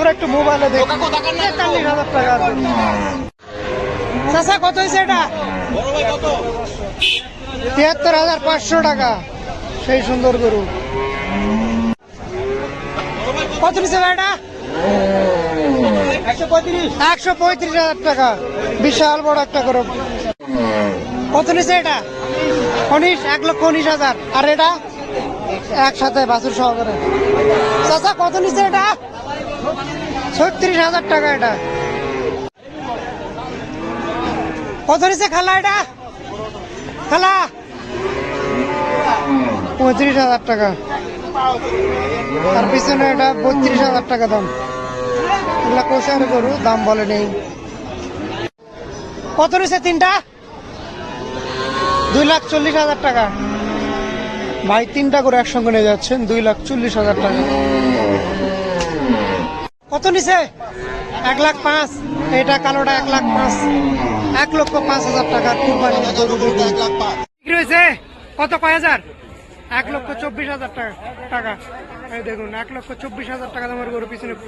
আমরা একটু মোবাইলে দেখি। তেতাল্লিশ হাজার টাকা চাচা কত হয়েছে এটা? তিয়াত্তর হাজার পাঁচশো টাকা। সেই সুন্দর গরু। কত নিচ্ছে এটা? একশো পঁয়ত্রিশ হাজার টাকা। বিশাল বড় একটা গরু। কত নিচ্ছে এটা? উনিশ এক লক্ষ উনিশ হাজার। আর এটা? একসাথে বাছুর সহকারে। চাচা কত নিচ্ছে এটা? ছত্রিশ হাজার টাকা এটা। কত নিচ্ছে খালা এটা? খালা? পঁয়ত্রিশ হাজার টাকা। তার পিছনে এটা বত্রিশ হাজার টাকা দাম। এগুলা কোষার গরু, দাম বলে নেই। কত রয়েছে তিনটা? দুই লাখ চল্লিশ হাজার টাকা। ভাই, তিনটা করে একসঙ্গে নিয়ে যাচ্ছেন, দুই লাখ চল্লিশ হাজার টাকা। কত নিছে? এক লাখ পাঁচ। এটা কালোটা এক লাখ পাঁচ। এক লক্ষ পাঁচ হাজার টাকা বিক্রি হয়েছে কত কয় হাজার? এক লক্ষ চব্বিশ হাজার টাকা। টাকা দেখুন, এক লক্ষ চব্বিশ হাজার টাকা আমার গরু পিছনে